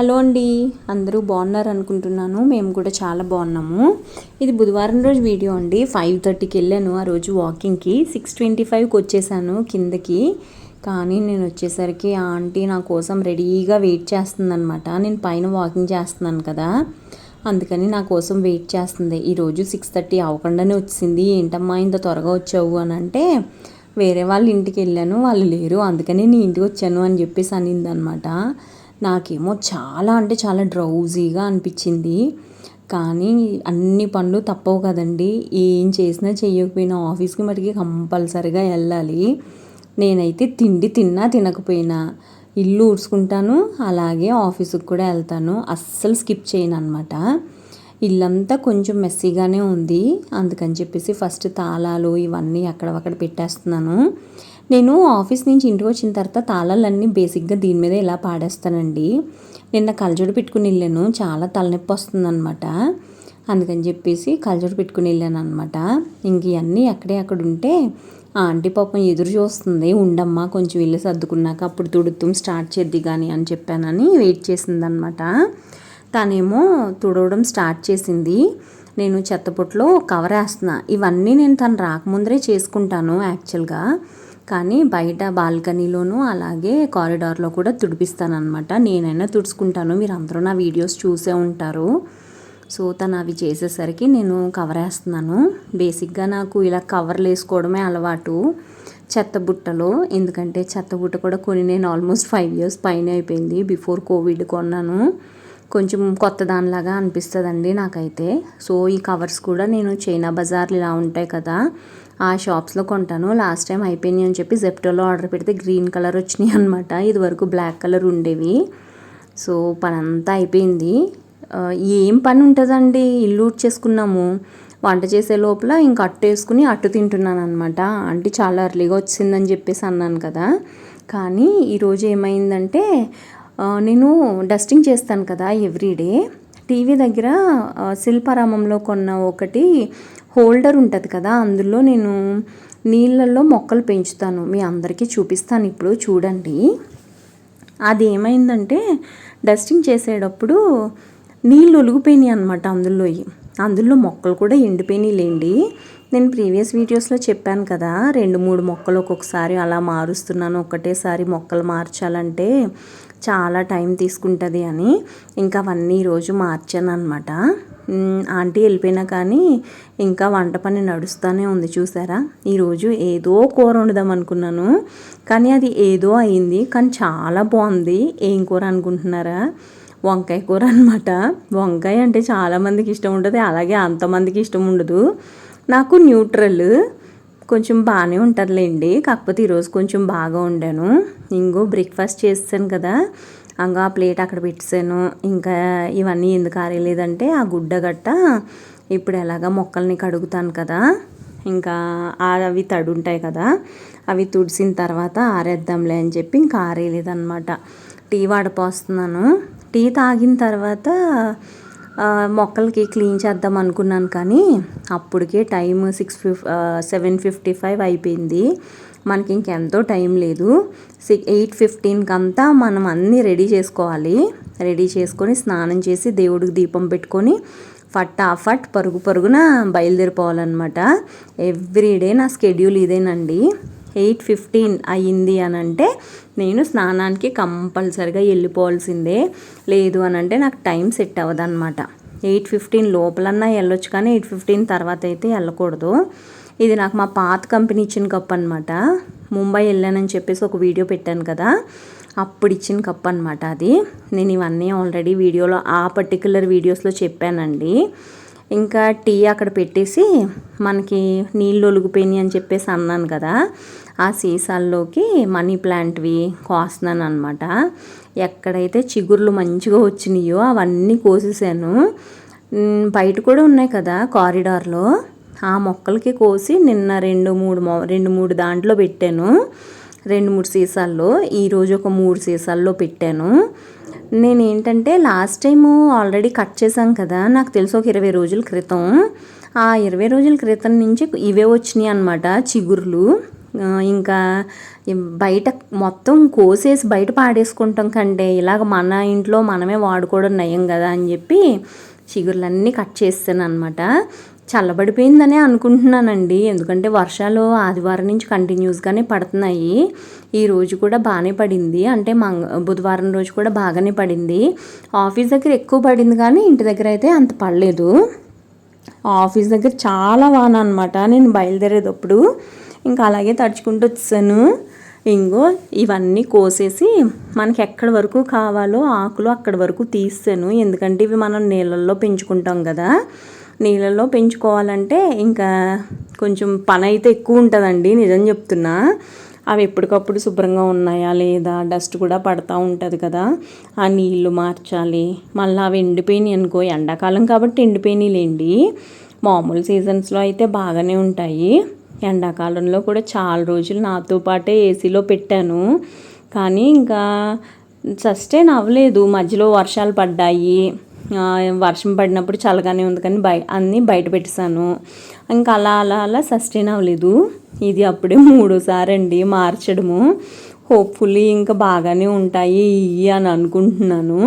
Hello అండి. అందరూ బాగున్నారు అనుకుంటున్నాను మేము కూడా చాలా బాగున్నాము. ఇది బుధవారం రోజు వీడియో అండి. ఫైవ్ థర్టీకి వెళ్ళాను. ఆ రోజు వాకింగ్కి. సిక్స్ ట్వంటీ ఫైవ్కి వచ్చేసాను కిందకి. కానీ నేను వచ్చేసరికి ఆ ఆంటీ నా కోసం రెడీగా వెయిట్ చేస్తుందనమాట నేను పైన వాకింగ్ చేస్తున్నాను కదా. అందుకని నా కోసం వెయిట్ చేస్తుంది. ఈరోజు సిక్స్ థర్టీ అవ్వకుండానే వచ్చింది. ఏంటమ్మా ఇంత త్వరగా వచ్చావు అని అంటే వేరే వాళ్ళ ఇంటికి వెళ్ళాను. వాళ్ళు లేరు. అందుకని నీ ఇంటికి వచ్చాను అని చెప్పేసి అనిందనమాట నాకేమో చాలా అంటే చాలా డ్రౌజీగా అనిపించింది. కానీ అన్ని పనులు తప్పవు కదండి. ఏం చేసినా చేయకపోయినా ఆఫీస్కి మటుకి కంపల్సరిగా వెళ్ళాలి. నేనైతే తిండి తిన్నా తినకపోయినా ఇల్లు ఊడ్చుకుంటాను అలాగే ఆఫీసుకి కూడా వెళ్తాను. అస్సలు స్కిప్ చేయను అనమాట ఇల్లంతా కొంచెం మెస్సీగానే ఉంది. అందుకని చెప్పేసి ఫస్ట్ తాళాలు ఇవన్నీ అక్కడ పెట్టేస్తున్నాను. నేను ఆఫీస్ నుంచి ఇంటికి వచ్చిన తర్వాత తాళాలన్నీ బేసిక్గా దీని మీద ఇలా పాడేస్తానండి. నిన్న కలజోడు పెట్టుకుని వెళ్ళాను. చాలా తలనొప్పి వస్తుందన్నమాట. అందుకని చెప్పేసి కలజోడు పెట్టుకుని వెళ్ళాను అనమాట ఇంక ఇవన్నీ ఎక్కడే అక్కడ ఉంటే ఆంటీ పాపం ఎదురు చూస్తుంది. ఉండమ్మా కొంచెం ఇల్లు సర్దుకున్నాక అప్పుడు తుడుతాం స్టార్ట్ చేద్ది కానీ అని చెప్పానని వెయిట్ చేసిందనమాట తనేమో తుడవడం స్టార్ట్ చేసింది. నేను చెత్తపొట్లో కవర్ వేస్తున్నా. ఇవన్నీ నేను తను రాకముందరే చేసుకుంటాను యాక్చువల్గా. కానీ బయట బాల్కనీలోనూ అలాగే కారిడార్లో కూడా తుడిపిస్తానమాట నేనైనా తుడుచుకుంటాను. మీరు అందరూ నా వీడియోస్ చూసే ఉంటారు. సో తను అవి చేసేసరికి నేను కవర్ వేస్తున్నాను. బేసిక్గా నాకు ఇలా కవర్లు వేసుకోవడమే అలవాటు. చెత్త బుట్టలో ఎందుకంటే చెత్త బుట్ట కూడా కొని నేను ఆల్మోస్ట్ ఫైవ్ ఇయర్స్ పైన అయిపోయింది. బిఫోర్ కోవిడ్ కొన్నాను. కొంచెం కొత్త దానిలాగా అనిపిస్తుందండి నాకైతే. సో ఈ కవర్స్ కూడా నేను చైనా బజార్లు ఇలా ఉంటాయి కదా ఆ షాప్స్లో కొంటాను. లాస్ట్ టైం అయిపోయినాయి అని చెప్పి జెప్టోలో ఆర్డర్ పెడితే గ్రీన్ కలర్ వచ్చినాయి అనమాట ఇది వరకు బ్లాక్ కలర్ ఉండేవి. సో పని అంతా అయిపోయింది ఏం పని ఉంటుందండి? ఇల్లు చేసుకున్నాము వంట చేసే లోపల ఇంకా అట్టు వేసుకుని అట్టు తింటున్నాను అనమాట అంటే చాలా అర్లీగా వచ్చిందని చెప్పేసి అన్నాను కదా. కానీ ఈరోజు ఏమైందంటే నేను డస్టింగ్ చేస్తాను కదా ఎవ్రీడే టీవీ దగ్గర శిల్పారామంలో కొన్న ఒకటి హోల్డర్ ఉంటుంది కదా అందులో నేను నీళ్ళల్లో మొక్కలు పెంచుతాను. మీ అందరికీ చూపిస్తాను ఇప్పుడు చూడండి. అది ఏమైందంటే డస్టింగ్ చేసేటప్పుడు నీళ్ళు ఒలిగిపోయినాయి అనమాట అందులో. అందులో మొక్కలు కూడా ఎండిపోయినాయి లేండి నేను ప్రీవియస్ వీడియోస్లో చెప్పాను కదా రెండు మూడు మొక్కలు ఒక్కొక్కసారి అలా మారుస్తున్నాను ఒకటేసారి మొక్కలు మార్చాలంటే చాలా టైం తీసుకుంటుంది అని. ఇంకా అవన్నీ ఈరోజు మార్చాను అనమాట ఆంటీ వెళ్ళిపోయినా కానీ ఇంకా వంట పని నడుస్తూనే ఉంది చూసారా? ఈరోజు ఏదో కూర వండుదాం అనుకున్నాను. కానీ అది ఏదో అయింది. కానీ చాలా బాగుంది. ఏం కూర అనుకుంటున్నారా? వంకాయ కూర అనమాట వంకాయ అంటే చాలామందికి ఇష్టం ఉంటుంది. అలాగే అంతమందికి ఇష్టం ఉండదు. నాకు న్యూట్రల్. కొంచెం బాగానే ఉంటుందిలేండి కాకపోతే ఈరోజు కొంచెం బాగా ఉండాను ఇంకో బ్రేక్ఫాస్ట్ చేస్తాను కదా. అంగా ఆ ప్లేట్ అక్కడ పెట్టాను ఇంకా ఇవన్నీ ఎందుకు ఆరేయలేదంటే ఆ గుడ్డ గట్ట ఇప్పుడు ఎలాగ మొక్కల్ని కడుగుతాను కదా. ఇంకా అవి తడి ఉంటాయి కదా. అవి తుడిసిన తర్వాత ఆరేద్దాంలే అని చెప్పి ఇంకా ఆరేయలేదన్నమాట. టీ వడపోస్తున్నాను. టీ తాగిన తర్వాత మొక్కలకి క్లీన్ చేద్దాం అనుకున్నాను కానీ అప్పటికే time six fif seven fifty five అయిపోయింది. మనకి ఇంకెంతో టైం లేదు. సిక్ ఎయిట్ ఫిఫ్టీన్కి అంతా మనం అన్నీ రెడీ చేసుకోవాలి. రెడీ చేసుకొని స్నానం చేసి దేవుడికి దీపం పెట్టుకొని ఫట్ పరుగు పరుగున బయలుదేరిపోవాలన్నమాట. ఎవ్రీడే నా స్కెడ్యూల్ ఇదేనండి. ఎయిట్ ఫిఫ్టీన్ అయ్యింది అని అంటే నేను స్నానానికి కంపల్సరిగా వెళ్ళిపోవాల్సిందే. లేదు అని అంటే నాకు టైం సెట్ అవ్వదు అనమాట ఎయిట్ ఫిఫ్టీన్ లోపలన్నా వెళ్ళొచ్చు కానీ ఎయిట్ ఫిఫ్టీన్ తర్వాత అయితే వెళ్ళకూడదు. ఇది నాకు మా పాత కంపెనీ ఇచ్చిన కప్ అనమాట ముంబై వెళ్ళానని చెప్పేసి ఒక వీడియో పెట్టాను కదా అప్పుడు ఇచ్చిన కప్ అనమాట అది. నేను ఇవన్నీ ఆల్రెడీ వీడియోలో ఆ పర్టికులర్ వీడియోస్లో చెప్పానండి. ఇంకా టీ అక్కడ పెట్టేసి మనకి నీళ్ళు ఒలిగిపోయినాయి అని చెప్పేసి అన్నాను కదా ఆ సీసాల్లోకి మనీ ప్లాంట్వి కోస్తున్నాను అనమాట ఎక్కడైతే చిగుర్లు మంచిగా వచ్చినాయో అవన్నీ కోసేసాను. బయట కూడా ఉన్నాయి కదా కారిడార్లో. ఆ మొక్కలకి కోసి నిన్న రెండు మూడు రెండు మూడు దాంట్లో పెట్టాను. రెండు మూడు సీసాల్లో ఈరోజు ఒక మూడు సీసాల్లో పెట్టాను. నేను ఏంటంటే లాస్ట్ టైము ఆల్రెడీ కట్ చేశాం కదా నాకు తెలుసు ఒక ఇరవై రోజుల క్రితం. ఆ ఇరవై రోజుల క్రితం నుంచి ఇవే వచ్చినాయి అనమాట చిగుర్లు. ఇంకా బయట మొత్తం కోసేసి బయట పాడేసుకుంటాం కంటే ఇలాగ మన ఇంట్లో మనమే వాడుకోవడం నయం కదా అని చెప్పి చిగుర్లన్నీ కట్ చేస్తాను అనమాట చల్లబడిపోయిందనే అనుకుంటున్నానండి. ఎందుకంటే వర్షాలు ఆదివారం నుంచి కంటిన్యూస్గానే పడుతున్నాయి. ఈ రోజు కూడా బాగానే పడింది. అంటే మంగ బుధవారం రోజు కూడా బాగానే పడింది. ఆఫీస్ దగ్గర ఎక్కువ పడింది కానీ ఇంటి దగ్గర అయితే అంత పడలేదు. ఆఫీస్ దగ్గర చాలా వాన అనమాట నేను బయలుదేరేటప్పుడు ఇంకా అలాగే తడుచుకుంటూ వచ్చాను. ఇంకో ఇవన్నీ కోసేసి మనకి ఎక్కడి వరకు కావాలో ఆకులు అక్కడి వరకు తీసాను ఎందుకంటే ఇవి మనం నీళ్ళల్లో పెంచుకుంటాం కదా. నీళ్ళల్లో పెంచుకోవాలంటే ఇంకా కొంచెం పని అయితే ఎక్కువ ఉంటుందండి నిజం చెప్తున్నా. అవి ఎప్పటికప్పుడు శుభ్రంగా ఉన్నాయా లేదా డస్ట్ కూడా పడతా ఉంటుంది కదా. ఆ నీళ్ళు మార్చాలి. మళ్ళీ అవి ఎండిపోయినాయి అనుకో ఎండాకాలం కాబట్టి ఎండిపోయినాయిలేండి. మామూలు సీజన్స్లో అయితే బాగానే ఉంటాయి. ఎండాకాలంలో కూడా చాలా రోజులు నాతో పాటే ఏసీలో పెట్టాను. కానీ ఇంకా సస్టైన్ అవ్వలేదు. మధ్యలో వర్షాలు పడ్డాయి. వర్షం పడినప్పుడు చల్లగానే ఉంది కానీ బయ అన్నీ బయట పెట్టేశాను. ఇంకా అలా అలా అలా సస్టైన్ అవ్వలేదు. ఇది అప్పుడే మూడోసారి అండి మార్చడము. హోప్ఫుల్లీ ఇంకా బాగానే ఉంటాయి ఇవి అని అనుకుంటున్నాను.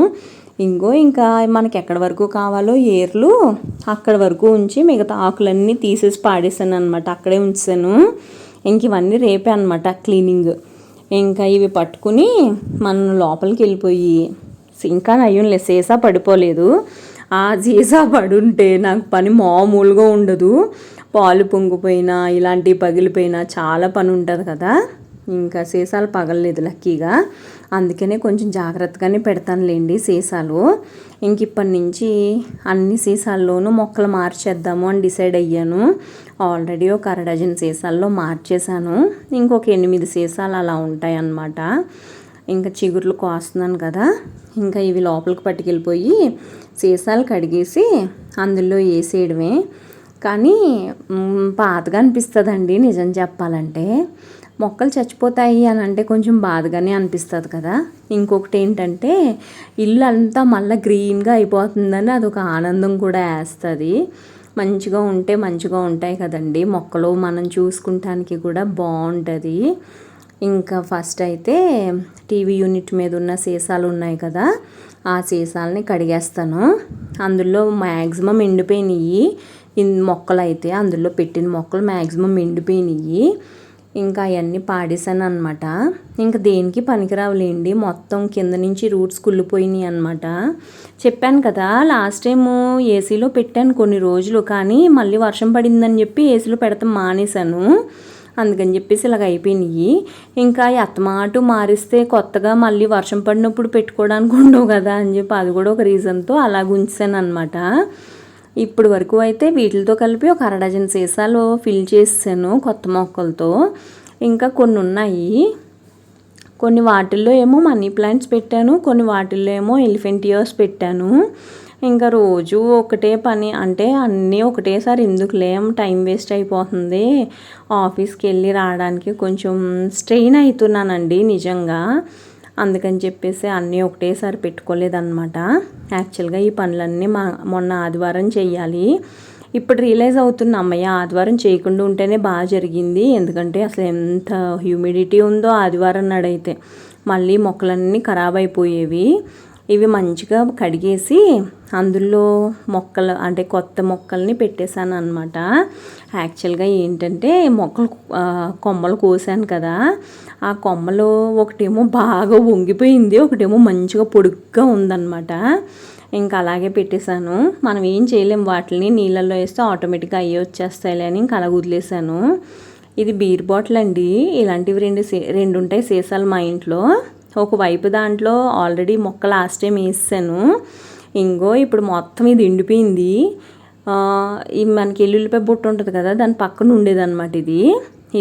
ఇంకో ఇంకా మనకి ఎక్కడి వరకు కావాలో ఏర్లు అక్కడ వరకు ఉంచి మిగతా ఆకులన్నీ తీసేసి పాడేసాను అనమాట అక్కడే ఉంచాను ఇంక ఇవన్నీ రేపే అనమాట క్లీనింగ్. ఇంకా ఇవి పట్టుకుని మనం లోపలికి వెళ్ళిపోయి ఇంకా నయ్యంలే సీసా పడిపోలేదు. ఆ సీసా పడుంటే నాకు పని మామూలుగా ఉండదు. పాలు పొంగిపోయినా ఇలాంటివి పగిలిపోయినా చాలా పని ఉంటుంది కదా. ఇంకా సీసాలు పగలలేదు లక్కీగా. అందుకనే కొంచెం జాగ్రత్తగానే పెడతానులేండి సీసాలు. ఇంక ఇప్పటి నుంచి అన్ని సీసాల్లోనూ మొక్కలు మార్చేద్దాము అని డిసైడ్ అయ్యాను. ఆల్రెడీ ఒక అర డజన్ సీసాల్లో మార్చేశాను. ఇంకొక ఎనిమిది సీసాలు అలా ఉంటాయి అన్నమాట ఇంకా చిగుర్లు కోస్తున్నాను కదా. ఇంకా ఇవి లోపలికి పట్టుకెళ్ళిపోయి సీసాలు కడిగేసి అందులో వేసేయడమే. కానీ పాతగా అనిపిస్తుందండి నిజం చెప్పాలంటే. మొక్కలు చచ్చిపోతాయి అని అంటే కొంచెం బాధగానే అనిపిస్తుంది కదా. ఇంకొకటి ఏంటంటే ఇల్లు అంతా మళ్ళీ గ్రీన్గా అయిపోతుందని అదొక ఆనందం కూడా వేస్తుంది. మంచిగా ఉంటే మంచిగా ఉంటాయి కదండి. మొక్కలు మనం చూసుకుంటానికి కూడా బాగుంటుంది. ఇంకా ఫస్ట్ అయితే టీవీ యూనిట్ మీద ఉన్న సీసాలు ఉన్నాయి కదా ఆ సీసాలని కడిగేస్తాను. అందులో మ్యాక్సిమం ఎండిపోయినాయి. మొక్కలు అయితే అందులో పెట్టిన మొక్కలు మ్యాక్సిమం ఎండిపోయినాయి. ఇంకా అవన్నీ పాడేశాను అనమాట ఇంకా దేనికి పనికిరావులేండి? మొత్తం కింద నుంచి రూట్స్ కుళ్ళిపోయినాయి అనమాట చెప్పాను కదా లాస్ట్ టైం ఏసీలో పెట్టాను కొన్ని రోజులు కానీ మళ్ళీ వర్షం పడిందని చెప్పి ఏసీలో పెడతాం మానేశాను. అందుకని చెప్పేసి ఇలాగ అయిపోయినాయి. ఇంకా ఎత్తమాటు మారిస్తే కొత్తగా మళ్ళీ వర్షం పడినప్పుడు పెట్టుకోవడానికి ఉండవు కదా అని చెప్పి అది కూడా ఒక రీజన్తో అలాగ ఉంచాను అనమాట ఇప్పుడు వరకు అయితే వీటితో కలిపి ఒక అర డజన్ సీసాలు ఫిల్ చేసాను కొత్త మొక్కలతో. ఇంకా కొన్ని ఉన్నాయి. కొన్ని వాటిల్లో ఏమో మనీ ప్లాంట్స్ పెట్టాను కొన్ని వాటిల్లో ఏమో ఎలిఫెంట్ ఇయర్స్ పెట్టాను. ఇంకా రోజు ఒకటే పని. అంటే అన్నీ ఒకటేసారి ఎందుకులే టైం వేస్ట్ అయిపోతుంది. ఆఫీస్కి వెళ్ళి రావడానికి కొంచెం స్ట్రెయిన్ అవుతున్నానండి నిజంగా. అందుకని చెప్పేసి అన్నీ ఒకటేసారి పెట్టుకోలేదన్నమాట. యాక్చువల్గా ఈ పనులన్నీ మా మొన్న ఆదివారం చేయాలి ఇప్పుడు రియలైజ్ అవుతున్న అమ్మయ్య! ఆదివారం చేయకుండా ఉంటేనే బాగా జరిగింది. ఎందుకంటే అసలు ఎంత హ్యూమిడిటీ ఉందో ఆదివారం నాడైతే. మళ్ళీ మొక్కలన్నీ ఖరాబ్ అయిపోయేవి. ఇవి మంచిగా కడిగేసి అందులో మొక్కలు అంటే కొత్త మొక్కల్ని పెట్టేశాను అనమాట యాక్చువల్గా ఏంటంటే మొక్కలు కొమ్మలు కోసాను కదా. ఆ కొమ్మలు ఒకటేమో బాగా వంగిపోయింది ఒకటేమో మంచిగా పొడుగ్గా ఉందన్నమాట. ఇంకా అలాగే పెట్టేశాను. మనం ఏం చేయలేం వాటిని నీళ్ళల్లో వేస్తే ఆటోమేటిక్గా అయ్యి వచ్చేస్తాయిలే అని ఇంకా అలా వదిలేశాను. ఇది బీర్ బాటిల్ అండి. ఇలాంటివి రెండు సీ రెండు ఉంటాయి సీసాలు మా ఇంట్లో. ఒకవైపు దాంట్లో ఆల్రెడీ మొక్క లాస్ట్ టైం వేసాను. ఇంకో ఇప్పుడు మొత్తం ఇది ఎండిపోయింది. ఈ మనకి ఎల్లుల్లిపాయ బుట్ట ఉంటుంది కదా దాని పక్కన ఉండేదన్నమాట ఇది.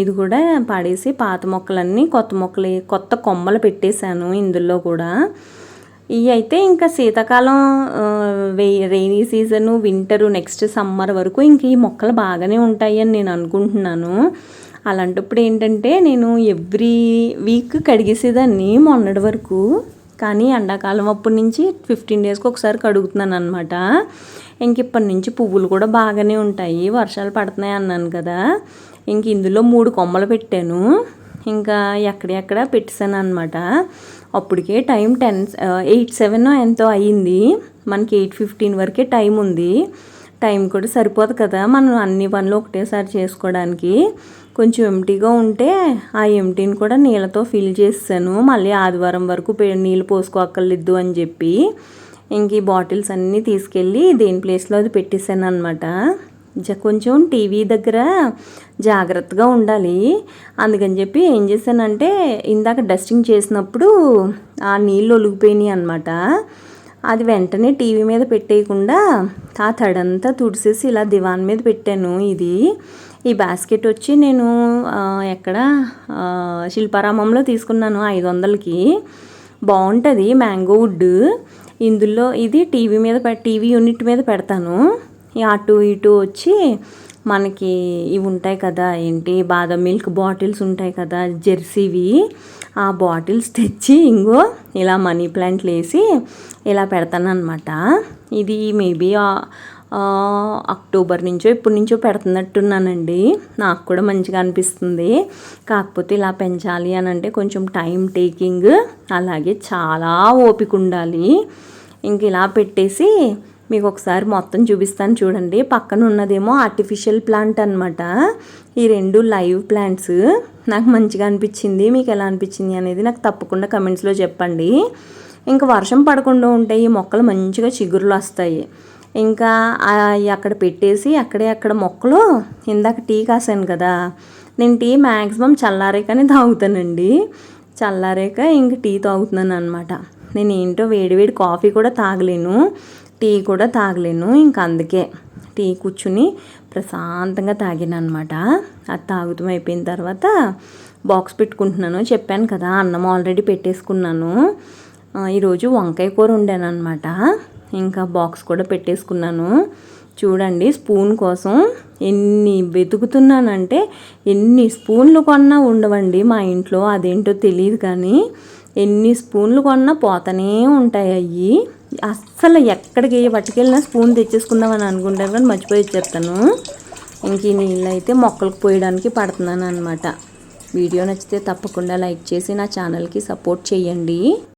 ఇది కూడా పాడేసి పాత మొక్కలన్నీ కొత్త మొక్కలు కొత్త కొమ్మలు పెట్టేశాను ఇందులో కూడా. ఇవి అయితే ఇంకా శీతాకాలం rainy season winter next summer వరకు ఇంక ఈ మొక్కలు బాగానే ఉంటాయి అని నేను అనుకుంటున్నాను. అలాంటప్పుడు ఏంటంటే నేను ఎవ్రీ వీక్ కడిగేసేదాన్ని మొన్నటి వరకు. కానీ ఎండాకాలం అప్పటి నుంచి ఫిఫ్టీన్ డేస్కి ఒకసారి కడుగుతున్నాను అనమాట ఇంక ఇప్పటి నుంచి పువ్వులు కూడా బాగానే ఉంటాయి. వర్షాలు పడుతున్నాయి అన్నాను కదా. ఇంక ఇందులో మూడు కొమ్మలు పెట్టాను. ఇంకా ఎక్కడెక్కడ పెట్టేశాను అనమాట అప్పటికే టైం టెన్ ఎయిట్ సెవెన్ ఎంతో అయ్యింది మనకి ఎయిట్ ఫిఫ్టీన్ వరకే టైం ఉంది. టైం కూడా సరిపోదు కదా మనం అన్ని పనులు ఒకటేసారి చేసుకోవడానికి. కొంచెం ఎంటీగా ఉంటే ఆ ఎంటీని కూడా నీళ్ళతో ఫిల్ చేసాను మళ్ళీ ఆదివారం వరకు పె- నీళ్ళు పోసుకోక్కర్లేదు అని చెప్పి ఇంక ఈ బాటిల్స్ అన్నీ తీసుకెళ్ళి దేని ప్లేస్లో అది పెట్టేశాను అనమాట జ కొంచెం టీవీ దగ్గర జాగ్రత్తగా ఉండాలి. అందుకని చెప్పి ఏం చేశానంటే ఇందాక డస్టింగ్ చేసినప్పుడు ఆ నీళ్ళు ఒలిగిపోయినాయి అనమాట అది వెంటనే టీవీ మీద పెట్టేయకుండా ఆ తడంతా తుడిసేసి ఇలా దివాన్ మీద పెట్టాను ఇది. ఈ బాస్కెట్ వచ్చి నేను ఎక్కడ శిల్పారామంలో తీసుకున్నాను ఐదు వందలకి బాగుంటుంది మ్యాంగో వుడ్. ఇందులో ఇది టీవీ మీద పె- టీవీ యూనిట్ మీద పెడతాను. ఈ అటు ఇటు వచ్చి మనకి ఇవి ఉంటాయి కదా ఏంటి? బాదం మిల్క్ బాటిల్స్ ఉంటాయి కదా జెర్సీవి. ఆ బాటిల్స్ తెచ్చి ఇంగో ఇలా మనీ ప్లాంట్లు వేసి ఇలా పెడతానమాట ఇది మేబీ అక్టోబర్ నుంచో ఇప్పటి నుంచో పెడుతున్నట్టున్నానండి. నాకు కూడా మంచిగా అనిపిస్తుంది. కాకపోతే ఇలా పెంచాలి అని అంటే కొంచెం టైం టేకింగ్ అలాగే చాలా ఓపిక ఉండాలి. ఇంక ఇలా పెట్టేసి మీకు ఒకసారి మొత్తం చూపిస్తాను చూడండి. పక్కన ఉన్నదేమో ఆర్టిఫిషియల్ ప్లాంట్ అనమాట ఈ రెండు లైవ్ ప్లాంట్స్ నాకు మంచిగా అనిపించింది. మీకు ఎలా అనిపించింది అనేది నాకు తప్పకుండా కమెంట్స్లో చెప్పండి. ఇంకా వర్షం పడకుండా ఉంటే ఈ మొక్కలు మంచిగా చిగురులు వస్తాయి. ఇంకా అక్కడ పెట్టేసి అక్కడే అక్కడ మొక్కలు ఇందాక టీ కాసాను కదా. నేను టీ మ్యాక్సిమం చల్లారేకనే తాగుతానండి. చల్లారాక ఇంక టీ తాగుతున్నాను అనమాట నేను ఏంటో వేడివేడి కాఫీ కూడా తాగలేను. టీ కూడా తాగలేను ఇంక అందుకే టీ కూర్చుని ప్రశాంతంగా తాగాను అనమాట అది తాగుతం అయిపోయిన తర్వాత బాక్స్ పెట్టుకుంటున్నాను. చెప్పాను కదా అన్నం ఆల్రెడీ పెట్టేసుకున్నాను. ఈరోజు వంకాయ కూర వండాను అనమాట ఇంకా బాక్స్ కూడా పెట్టేసుకున్నాను. చూడండి స్పూన్ కోసం ఎన్ని వెతుకుతున్నానంటే ఎన్ని స్పూన్లు కొన్నా ఉండవండి మా ఇంట్లో అదేంటో తెలియదు కానీ ఎన్ని స్పూన్లు కొన్నా పోతనే ఉంటాయి అవి అస్సలు ఎక్కడికి పట్టుకెళ్ళినా స్పూన్ తెచ్చేసుకుందామని అనుకుంటాను కానీ మర్చిపోయి వచ్చేస్తాను. ఇంక ఈ నీళ్ళు అయితే మొక్కలకు పోయడానికి పడుతున్నాను అనమాట వీడియో నచ్చితే తప్పకుండా లైక్ చేసి నా ఛానల్కి సపోర్ట్ చేయండి.